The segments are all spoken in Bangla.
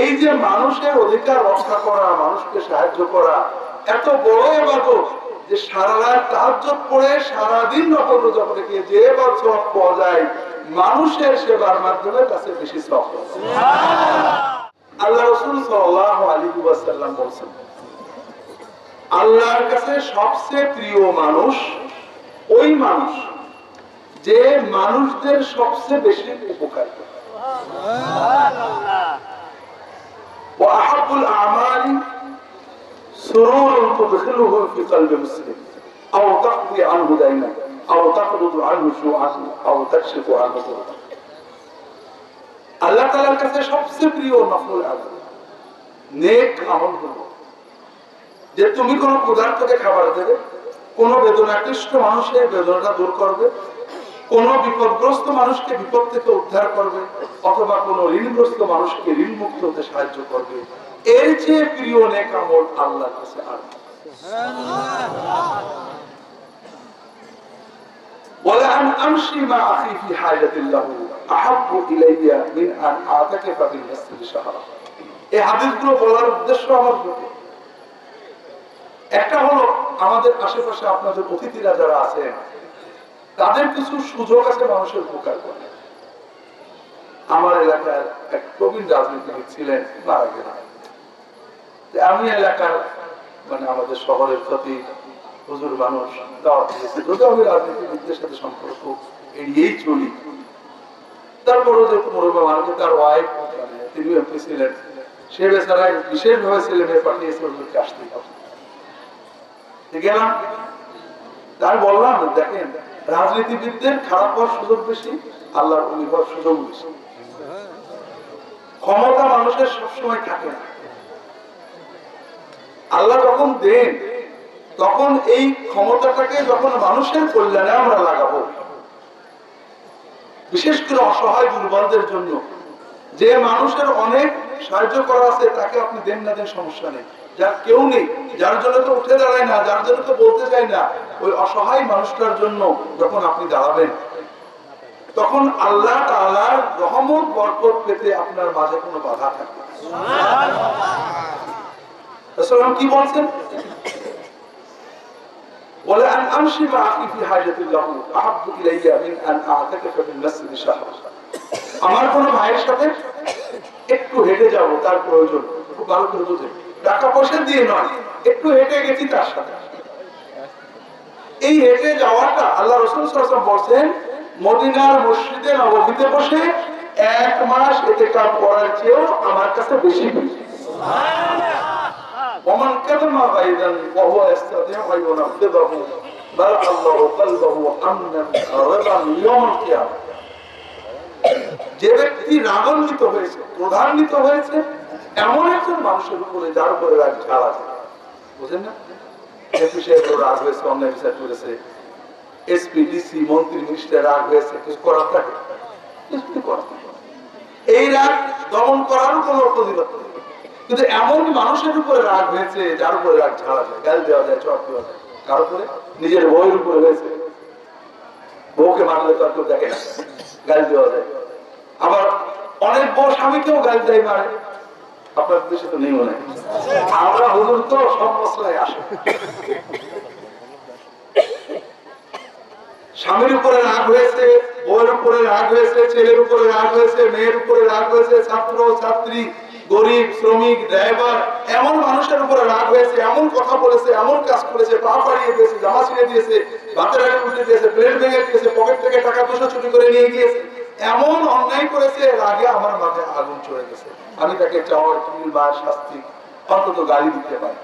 এই যে মানুষের অধিকার রক্ষা করা, মানুষকে সাহায্য করা, এত বড় এবাদত যে সারা রাত তাহাজ্জুদ পড়ে সারাদিন নকল করে গিয়ে যে এবার সব পাওয়া যায়, মানুষের সেবার মাধ্যমে কাছে বেশি সব আল্লাহ রসুল সাল্লাহ আলী ওয়াসাল্লাম বলছেন, আল্লাহর কাছে সবচেয়ে প্রিয় মানুষ ওই মানুষ যে মানুষদের সবচেয়ে বেশি উপকার করে। وأحب الأعمال سرور تدخله في قلب مسلم أو تقضي عنه دينا أو تقبض عنه جوعا أو تكشف عنه ضرا আল্লাহ তালার কাছে সবচেয়ে প্রিয় নফল আমল নেক আমল হলো যে তুমি কোনো পদার্থকে খাবার দেবে কোনো বেদনাকৃষ্ট মানুষের বেদনাটা দূর করবে কোন বিপদগ্রস্ত মানুষকে বিপদ থেকে উদ্ধার করবে অথবা কোন ঋণগ্রস্ত মানুষকে ঋণ মুক্ত হতে সাহায্য করবে এর চেয়ে প্রিয় নেক আমল আল্লাহর কাছে আর নেই। ولأن أمشي مع أخي في حاجة له أحب إلي من أن أعتكف في المسجد شهرا এই হাদিসগুলো বলার উদ্দেশ্য আমার দুটো একটা হলো আমাদের আশেপাশে আপনাদের অতিথিরা যারা আছেন তাদের কিছু সুযোগ আছে মানুষের উপকার করে আমার এলাকার এক প্রবীণ রাজনীতিবিদ ছিলেন, মারা গেলেন। আমি এলাকার মানে আমাদের শহরের প্রতি হুজুর, মানুষ আমি রাজনীতিবিদদের সাথে সম্পর্ক এড়িয়েই চলি। তারপরও যে মুরব্বা মানুষ তার ওয়াইফ মানে তিনি এমপি ছিলেন, সে বেচারা বিশেষভাবে ছেলে মেয়ে পাঠিয়েছে আসতে হবে। গেলাম। তাই বললাম, দেখেন, রাজনীতিবিদদের খারাপ হওয়ার সুযোগ বেশি, আল্লাহর অলি হওয়ার সুযোগ বেশি। ক্ষমতা মানুষের সবসময় থাকে না। আল্লাহ যখন দেন, তখন এই ক্ষমতাটাকে যখন মানুষের কল্যাণে আমরা লাগাবো, বিশেষ করে অসহায় দুর্বলদের জন্য, যে মানুষের অনেক সাহায্য করা আছে, তাকে আপনি দেন না, দেন সমস্যা নেই। যার কেউ নেই, যার জন্য তো উঠে দাঁড়ায় না, যার জন্য তো বলতে চাই না, ওই অসহায় মানুষটার জন্য যখন আপনি দাঁড়াবেন, তখন আল্লাহ তাআলার রহমত, বরকত পেতে আপনার মাঝে কোনো বাধা থাকবে কি বলছেন? বলে, আন আমশি মা আখি ফি লাহু আহাব্বু ইলাইয়া মিন আন আমার কোন ভাইয়ের সাথে একটু হেঁটে যাব তার প্রয়োজন খুব ভালো করে বুঝে টাকা পয়সা দিয়ে নয় একটু হেঁটে গেছি তার সাথে এই হেঁটে যাওয়াটা আল্লাহ রসুল সাল্লাল্লাহু বলছেন মদিনার মসজিদে নববীতে বসে এক মাস এতে কাজ করার চেয়েও আমার কাছে বেশি বেশি ومن كتم غيظا وهو يستطيع ان ينفذه بل الله قلبه امنا رضا يوم القيامه যে ব্যক্তি রাগান্বিত হয়েছে, ক্রোধান্বিত হয়েছে, এমন একজন মানুষের উপরে যার উপরে রাগ ঝাল আছে। বুঝেন না? এই রাগ দমন কোনো কিন্তু মানুষের উপরে রাগ হয়েছে, যার উপরে রাগ ঝাড়া যায় নিজের বউয়ের উপরে হয়েছে। বউকে মারলে তো দেখে না। গাল দেওয়া যায়। আবার অনেক বড় স্বামীকেও গালি দেয় মারে। আপনার দেশে তো নেই। মনে আমরা হুজুর তো সব মশলায় আসে। স্বামীর উপরে রাগ হয়েছে, বউয়ের উপরে রাগ হয়েছে, ছেলের উপরে রাগ হয়েছে, মেয়ের উপরে রাগ হয়েছে, ছাত্র, ছাত্রী গরিব, শ্রমিক ড্রাইভার এমন মানুষের উপরে রাগ হয়েছে, এমন কথা বলেছে, এমন কাজ করেছে, পা পাড়িয়ে দিয়েছে, জামা ছিঁড়ে দিয়েছে, বাতের আগে উল্টে দিয়েছে প্লেট ভেঙে দিয়েছে পকেট থেকে টাকা দুশো চুরি করে নিয়ে গিয়েছে। এমন অন্যায় করেছে, রাগে আমার মাথায় আগুন চড়ে গেছে। আমি তাকে চাওয়ার কিল বা শাস্তি অন্তত গালি দিতে পারি।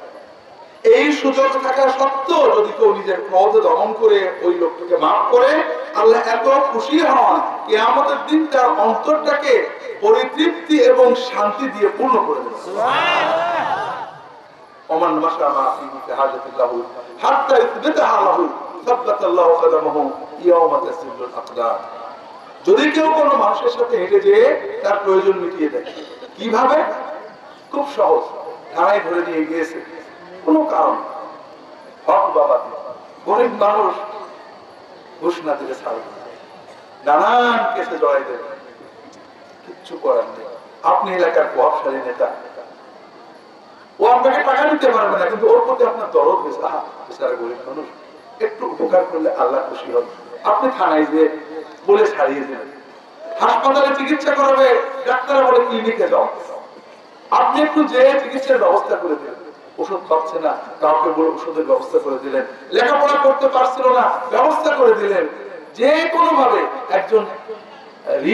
এই সুযোগ থাকা সত্ত্বেও যদি কেউ নিজের ক্রোধ দমন করে ওই লোকটাকে মাফ করে আল্লাহ এত খুশি হন কি আমাদের দিন তার অন্তরটাকে পরিতৃপ্তি এবং শান্তি দিয়ে পূর্ণ করে ওমান হাজাতিল্লাহু, হাত্তা কদমাহু ইয়াওমা যদি কেউ কোনো মানুষের সাথে হেঁটে যেয়ে তার প্রয়োজন মিটিয়ে দেয়, কীভাবে? খুব সহজ, থানায় ধরে নিয়ে গিয়েছে। কোনো কারণ হক বাবা গরিব মানুষ ঘুষ না দিলে ছাড়বে নানান কেসে জড়াই দেবে। কিচ্ছু করার নেই। আপনি এলাকার প্রভাবশালী নেতা। ও আপনাকে টাকা দিতে পারবে না, কিন্তু ওর প্রতি আপনার দরদ হয়েছে। আহা, বেচারা গরিব মানুষ। একটু উপকার করলে আল্লাহ খুশি হবে আপনি থানায় যে বলে ছাড়িয়ে দেবেন হাসপাতালে চিকিৎসা করাবে, ডাক্তার বলে ক্লিনিকে যাও। আপনি একটু যে চিকিৎসার ব্যবস্থা করে দিলেন ওষুধ পাচ্ছে না, কাউকে বলে ওষুধের ব্যবস্থা করে দিলেন। লেখাপড়া করতে পারছিল না, ব্যবস্থা করে দিলেন। যে কোনো ভাবে একজন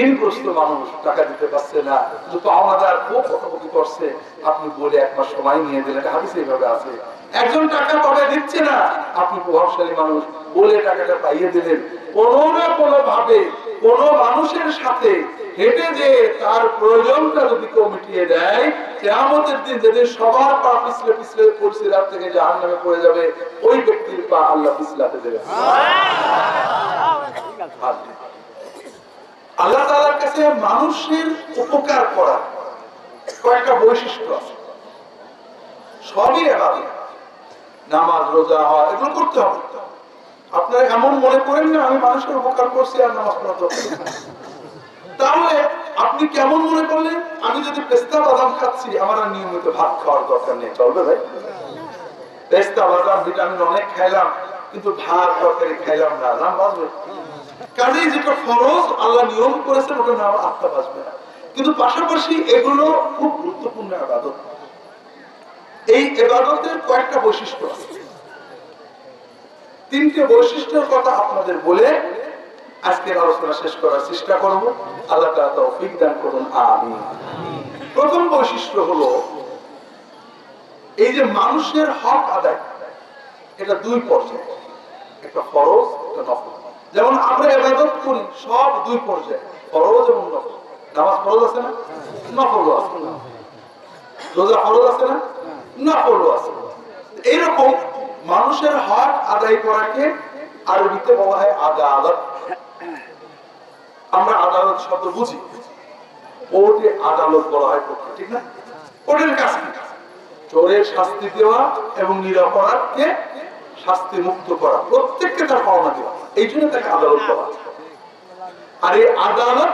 ঋণগ্রস্ত মানুষ টাকা দিতে পারছে না, কিন্তু পাওনাদার খুব বকাবকি করছে। আপনি বলে এক মাস সময় নিয়ে দিলেন হাদিসে এইভাবে আছে। একজন টাকা পাবে দিচ্ছে না, আপনি প্রভাবশালী মানুষ বলে টাকাটা পাইয়ে দিলেন। কোনো না কোনো ভাবে কোন মানুষের সাথে হেঁটে যে তার প্রয়োজনটা যদি কেউ মিটিয়ে দেয়, কেয়ামতের দিন যেদিন সবার পা পিছলে পিছলে পড়ছে রাত থেকে জাহান নামে পড়ে যাবে, ওই ব্যক্তির পা আল্লাহ পিছলাতে দেবে। আল্লাহ তাআলার কাছে মানুষের উপকার করা কয়েকটা বৈশিষ্ট্য আছে। সবই এবাদত। নামাজ, রোজা হওয়া এগুলো করতে হবে। আপনারা এমন মনে করেন না, আমি মানুষের উপকার করছি আর নামাজ পড়া তাহলে আপনি কেমন মনে করলেন? আমি যদি পেস্তা বাদাম খাচ্ছি, আমার আর নিয়মিত ভাত খাওয়ার দরকার নেই। চলবে ভাই? পেস্তা বাদাম ভিটামিন অনেক খাইলাম, কিন্তু ভাত, তরকারি খাইলাম না। নাম বাঁচবে। কাজেই যেটা ফরজ, আল্লাহ নিয়ম করেছেন, ওটা নাম আত্মা বাঁচবে না। কিন্তু পাশাপাশি এগুলো খুব গুরুত্বপূর্ণ আবাদত। এই এবাদতের কয়েকটা বৈশিষ্ট্য আছে। তিনটে বৈশিষ্ট্যের কথা আপনাদের বলে আজকের আলোচনা শেষ করার চেষ্টা করব। আল্লাহ তৌফিক দান করুন, আমিন। প্রথম বৈশিষ্ট্য হলো, এই যে মানুষের হক আদায়, এটা দুই পর্যায়ে, একটা ফরজ, একটা নফল। যেমন আমরা ইবাদত করি, সব দুই পর্যায়ে, ফরজ এবং নফল। নামাজ ফরজ আছে না? নফল আছে। রোজা ফরজ আছে না? নফল আছে। এইরকম মানুষের হক আদায় করাকে আরবিতে বলা হয় আদালত। আমরা আদালত শব্দ বুঝি। কোর্টে আদালত বলা হয় কোর্টকে ঠিক না? কোর্টের কাজ চোরের শাস্তি দেওয়া এবং নিরপরাধকে শাস্তি মুক্ত করা, প্রত্যেককে তার পাওনা দেওয়া, এই জন্য তাকে আদালত বলা। আর এই আদালত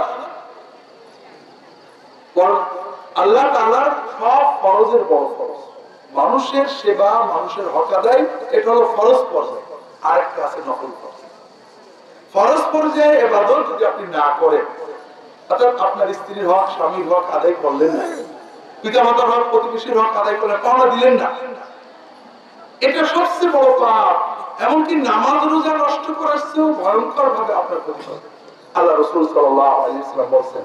আল্লাহ তাআলার সব ফরজের বড় ফরজ। মানুষের সেবা, মানুষের হক আদায় এটা হলো ফরজ পর্যায়ে। আরেকটা আছে নকল পর্যায়ে। ফরজ পর্যায়ে এবাদত যদি আপনি না করেন, অর্থাৎ আপনার স্ত্রীর হক, স্বামীর হক আদায় করলেন না পিতা মাতার হক, প্রতিবেশীর হক আদায় করলেন, পাওনা দিলেন না, এটা সবচেয়ে বড় পাপ। এমনকি নামাজ রোজা নষ্ট করার চেয়েও ভয়ঙ্কর ভাবে আপনার ক্ষতি আল্লাহ রসুল সাল্লাম বলছেন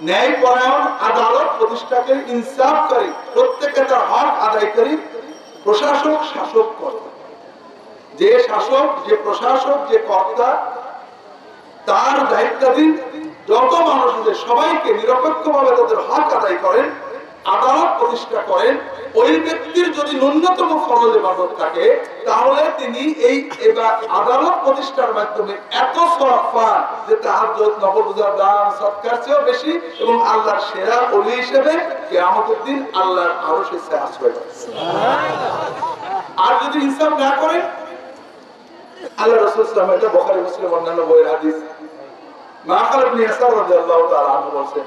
ন্যায় আদালত প্রতিষ্ঠাকে ইনসাফ করে প্রত্যেকে তার হক আদায়কারী প্রশাসক শাসক কর্তা যে শাসক, যে প্রশাসক, যে কর্তা, তার দায়িত্বাধীন যত মানুষ আছে, সবাইকে নিরপেক্ষভাবে তাদের হক আদায় করেন আদালত প্রতিষ্ঠা করেন, ওই ব্যক্তির যদি ন্যূনতম ফরজ ইবাদত থাকে, তাহলে তিনি এই এবার আদালত প্রতিষ্ঠার মাধ্যমে এত সওয়াব পান যে তাহার নকল রোজা দান সৎকার চেয়েও বেশি এবং আল্লাহর সেরা অলি হিসেবে কিয়ামতের দিন আল্লাহর আরও সে আশ্রয় আর যদি হিসাব না করে আল্লাহ রাসূল ওয়াসাল্লাম এটা বুখারী, মুসলিম অন্যান্য বইয়ের হাদিস। মাকাল ইবনে ইয়াসার রাদিয়াল্লাহু তাআলা আনহু বলেছেন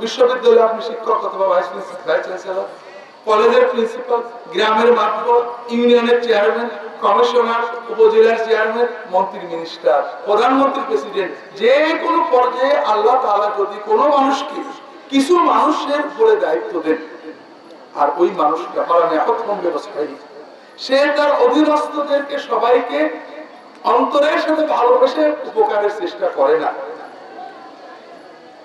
বিশ্ববিদ্যালয়ে আপনি শিক্ষক অথবা ভাইস ভাইস চ্যান্সেলর কলেজের প্রিন্সিপাল গ্রামের ইউনিয়নের চেয়ারম্যান কমিশনার উপজেলার চেয়ারম্যান মন্ত্রী মিনিস্টার প্রধানমন্ত্রী প্রেসিডেন্ট যে কোনো পর্যায়ে আল্লাহ তালা যদি কোনো মানুষকে কিছু মানুষের উপরে দায়িত্ব দেন, আর ওই মানুষকে আমরা ব্যবস্থায় সে তার অধীনস্থদেরকে সবাইকে অন্তরের সাথে ভালোবেসে উপকারের চেষ্টা করে না।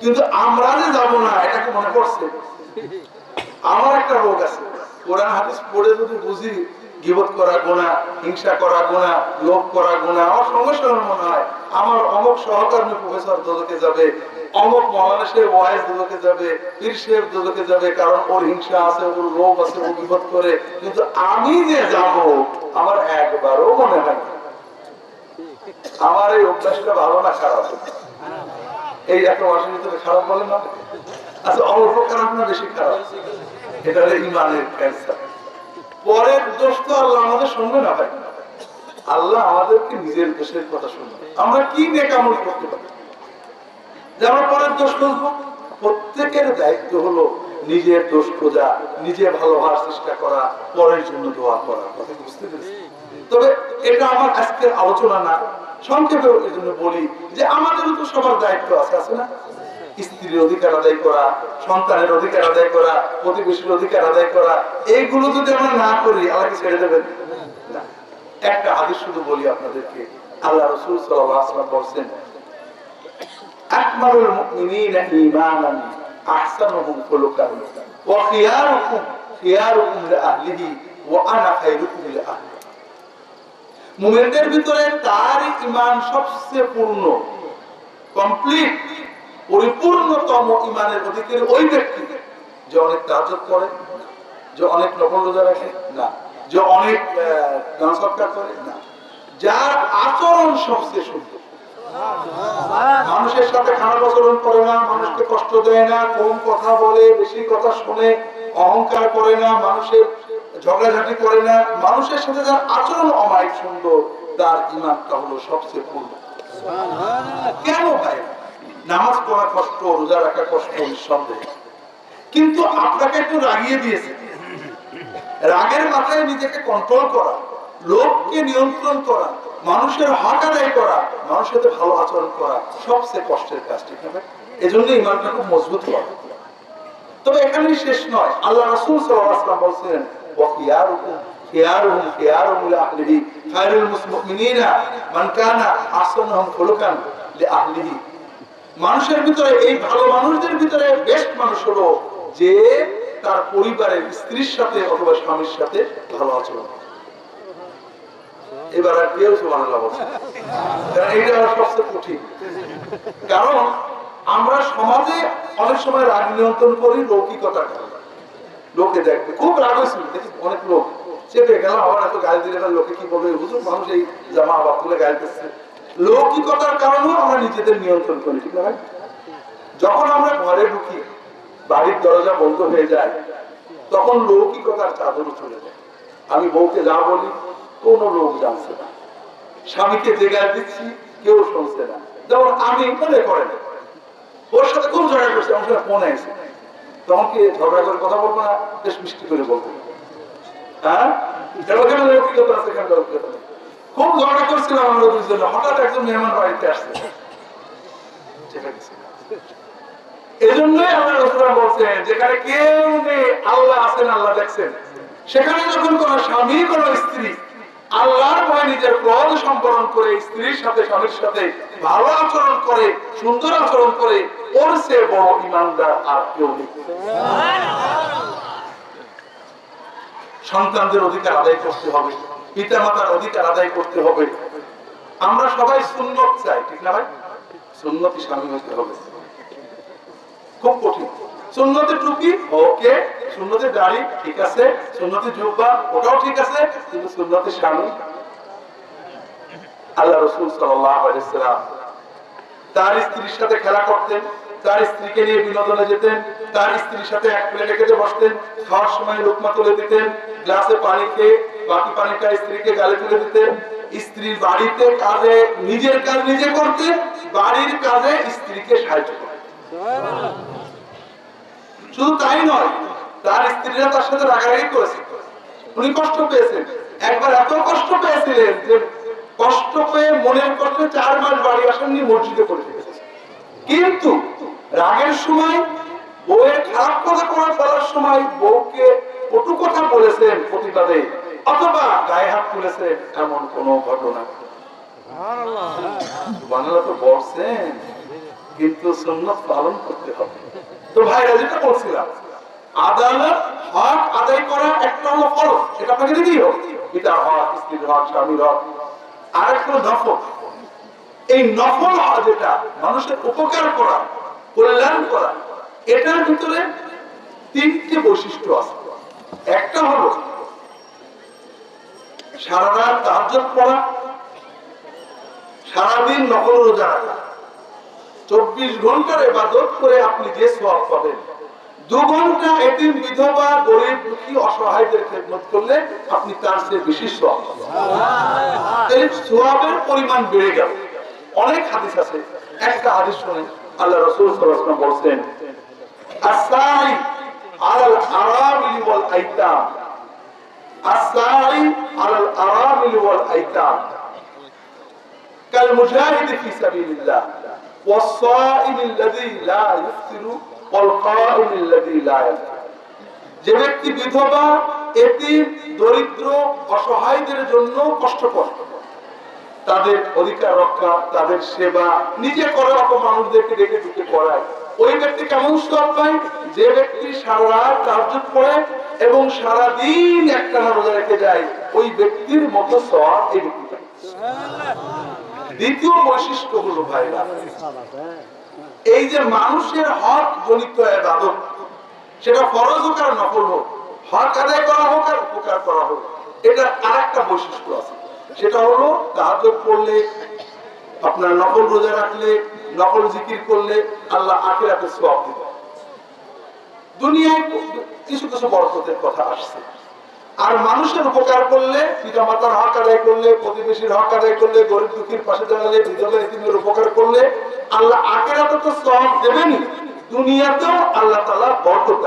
কিন্তু আমরা যে যাব না এটাকে মনে করছে আমার একটা রোগ আছে। কোরআন হাদিস পড়ে যদি বুঝি, গিবত করা গোনা হিংসা করা গোনা লোভ করা গোনা আমার মনে হয়, আমার অমুক সহকর্মী প্রফেসর দোদকে যাবে, অমুক দোদকে যাবে, পীর সাহেব দোদকে যাবে, কারণ ওর হিংসা আছে, ওর লোভ আছে, ও বিপদ করে। কিন্তু আমি যে যাব, আমার একবারও মনে হয় আমার এই অভ্যাসটা ভালো না খারাপ। এই একটা মাসের ভিতরে খারাপ বলে না? আচ্ছা অল্প খারাপ না বেশি খারাপ। এটা হলো ইমানের ক্যান্সার পরের দোষ তো আল্লাহ আমাদের শুনবে না ভাই। আল্লাহ আমাদেরকে নিজের দোষের কথা শুনবে। আমরা কি নেকামল করতে পারি? যে আমরা পরের দোষ খুঁজবো। প্রত্যেকের দায়িত্ব হলো নিজের দোষ খোঁজা, নিজে ভালো হওয়ার চেষ্টা করা, পরের জন্য দোয়া করা। কথা বুঝতে পেরেছি তবে এটা আমার আজকের আলোচনা না। সংক্ষেপে এই জন্য বলি যে আমাদেরও তো সবার দায়িত্ব আছে আছে না? স্ত্রীর অধিকার আদায় করা, সন্তানের অধিকার আদায় করা, প্রতিবেশীর অধিকার আদায় করা, এইগুলো যদি আমরা না করি ছেড়ে দেবেন? একটা শুধু বলি আপনাদেরকে। আল্লাহ রসুল বলছেন আহসানুহুম খুলুকান, ওয়া খিয়ারুকুম খিয়ারুকুম ওয়া আনা খায়রুকুম মুমিনদের ভিতরে তার ঈমান সবচেয়ে পূর্ণ কমপ্লিট পরিপূর্ণতম ঈমানের অধিকারী ওই ব্যক্তি। যে অনেক তাহাজ্জুদ করে, যে অনেক নফল রোজা রাখে, না। যে অনেক দান সৎকার করে, না। যার আচরণ সবচেয়ে সুন্দর। মানুষের সাথে খারাপ আচরণ করে না, মানুষকে কষ্ট দেয় না, কম কথা বলে, বেশি কথা শুনে, অহংকার করে না, মানুষের ঝগড়াঝাটি করে না মানুষের সাথে যার আচরণ অমায়িক সুন্দর তার ইমানটা হলো সবচেয়ে পূর্ণ। কেন ভাই? নামাজ পড়া কষ্ট রোজা রাখা কষ্ট নিঃসন্দেহ। কিন্তু আপনাকে একটু রাগিয়ে দিয়েছে। রাগের মাথায় নিজেকে কন্ট্রোল করা লোককে নিয়ন্ত্রণ করা মানুষের হক আদায় করা মানুষের সাথে ভালো আচরণ করা সবচেয়ে কষ্টের কাজ ঠিক হবে এজন্য ইমানটা খুব মজবুত করা। তবে এখানেই শেষ নয়। আল্লাহ রাসূল সাল্লাল্লাহু আলাইহি খিয়ারুকুম খিয়ারুহুম খিয়ারুহুম লিআহলিহি খায়রুল মুসলিমিনা মান কানা আহসানুহুম খুলুকান লিআহলিহি মানুষের ভিতরে এই ভালো মানুষদের ভিতরে বেস্ট মানুষ হলো যে তার পরিবারের স্ত্রীর সাথে অথবা স্বামীর সাথে ভালো আচরণ এবার আর কেউ সুবহানাল্লাহ বলছে সবচেয়ে কঠিন। কারণ আমরা সমাজে অনেক সময় রাগ নিয়ন্ত্রণ করি, লৌকিকতা করি। লোকে দেখবে খুব রাগ হয়েছিল দেখি অনেক লোক। চেপে গেল, আবার এত গালি দিলে লোকে কি বলবে? হুজুর, মানুষ এই জামা আবার তুলে দিচ্ছে। লৌকিকতার কারণেও আমরা নিজেদের নিয়ন্ত্রণ করি, ঠিক না যখন আমরা ঘরে ঢুকি, বাড়ির দরজা বন্ধ হয়ে যায়, তখন লৌকিকতার চাদর চলে যায়। আমি বউকে যা বলি, কোনো লোক জানছে না। স্বামীকে যে গাল দিচ্ছি, কেউ শুনছে না। যেমন আমি মনে করে না ওর সাথে খুব ঝগড়া করছে? আমার সাথে ফোন আছে তখন কি ঝগড়া করে কথা বলব না, বেশ মিষ্টি করে বলব। হ্যাঁ? কেন আছে খুব ঝগড়া করছিলাম আমরা হঠাৎ একজন মেহমান বাড়িতে আসছে। এই জন্যই আমরা বলছেন, যেখানে কেউ নেই, আল্লাহ আছেন, আল্লাহ দেখছেন। সেখানে যখন কোন স্বামী, কোন স্ত্রী আল্লাহর ভয় নিজের ক্রোধ সম্পন্ন করে, স্ত্রীর সাথে, স্বামীর সাথে ভালো আচরণ করে, সুন্দর আচরণ করে, ওর সে বড় ইমানদার আর কেউ সন্তানদের অধিকার আদায় করতে হবে পিতা মাতার অধিকার আদায় করতে হবে। আমরা সবাই সুন্নত চাই, ঠিক না ভাই? সুন্নতি স্বামী হতে হবে। খুব কঠিন। সুন্নতি টুপি, ওকে সুন্নতি দাড়ি ঠিক আছে সুন্নতি জুব্বা, ওটাও ঠিক আছে, কিন্তু সুন্নতি স্বামী আল্লাহ রসুল সাল্লাম তার স্ত্রীর সাথে খেলা করতেন, তার স্ত্রীকে নিয়ে বিনোদনে যেতেন, তার স্ত্রীর সাথে এক প্লেটে খেতে বসতেন, খাওয়ার সময় লোকমা তুলে দিতেন, গ্লাসে পানি খেয়ে বাকি পানিটা স্ত্রীকে গালে তুলে দিতেন। স্ত্রীর বাড়িতে কাজে, নিজের কাজ নিজে করতেন, বাড়ির কাজে স্ত্রীকে সাহায্য করতেন। শুধু তাই নয় তার স্ত্রীরা তার সাথে রাগারাগি করেছে। উনি কষ্ট পেয়েছেন। একবার এত কষ্ট পেয়েছিলেন যে কষ্ট পেয়ে মনের কষ্টে চার মাস বাড়ি আসেননি মসজিদে পড়ে কিন্তু রাগের সময় বউয়ের খারাপ কথা করে ফেলার সময় বউকে কটু কথা বলেছেন প্রতিবাদে অথবা গায়ে হাত তুলেছেন এমন কোন ঘটনা। বাংলা তো বলছেন। কিন্তু সুন্নত পালন করতে হবে। তো ভাইরা, যেটা বলছিলাম, আদালত হক আদায় করা একটা হলো ফরজ আপনাকে হক, স্ত্রীর হক, স্বামীর হক। আর নফল। এই নফল যেটা, মানুষের উপকার করা, কল্যাণ করা, এটার ভিতরে তিনটে বৈশিষ্ট্য আছে। একটা হলো সারা রাত পড়া, সারাদিন নকল রোজা রাখা। চব্বিশ ঘণ্টার এবাদত করে আপনি যে সব পাবেন। দু ঘণ্টা এদিন বিধবা, গরিব, দুঃখী, অসহায়দের খেদমত করলে আপনি তার চেয়ে বেশি সব সোয়াবের পরিমাণ বেড়ে গেল। অনেক হাদিস আছে। একটা হাদিস শুনে আল্লাহ রসুল সাল্লাম বলছেন আসাই আল আরাবিল ওয়াল আইতাম। আসাই আল আরাবিল ওয়াল আইতাম। কাল মুজাহিদ ফি সাবিলিল্লাহ। যে ব্যক্তি বিধবা এটি দরিদ্র, অসহায়দের জন্য কষ্ট কষ্ট তাদের অধিকার রক্ষা, তাদের সেবা, নিজে করে রকম মানুষদেরকে ডেকে ঢুকে করায় ওই ব্যক্তি কেমন সব পায়? যে ব্যক্তি সারা রাত করে এবং সারা দিন একটা রোজা রেখে যায়, ওই ব্যক্তির মতো সব এই ব্যক্তি দ্বিতীয় বৈশিষ্ট্য হলো ভাইরা, এই যে মানুষের হক জনিত এবাদত সেটা ফরজ হোক আর নকল হোক, হক আদায় করা হোক আর উপকার করা হোক, এটা আর একটা বৈশিষ্ট্য আছে। সেটা হলো তাহাজত করলে আপনার নকল রোজা রাখলে নকল জিকির করলে আল্লাহ আখিরাতে সওয়াব দিবে দুনিয়ায় কিছু কিছু বরকতের কথা আসছে। আর মানুষের উপকার করলে পিতা মাতার হক আদায় করলে, প্রতিবেশীর হক আদায় করলে, গরিব দুঃখীর পাশে দাঁড়ালে বিধবা এতিমের উপকার করলে, আল্লাহ আখেরাতে তো সব দেবেনি দুনিয়াতেও আল্লাহ তালা বরকত।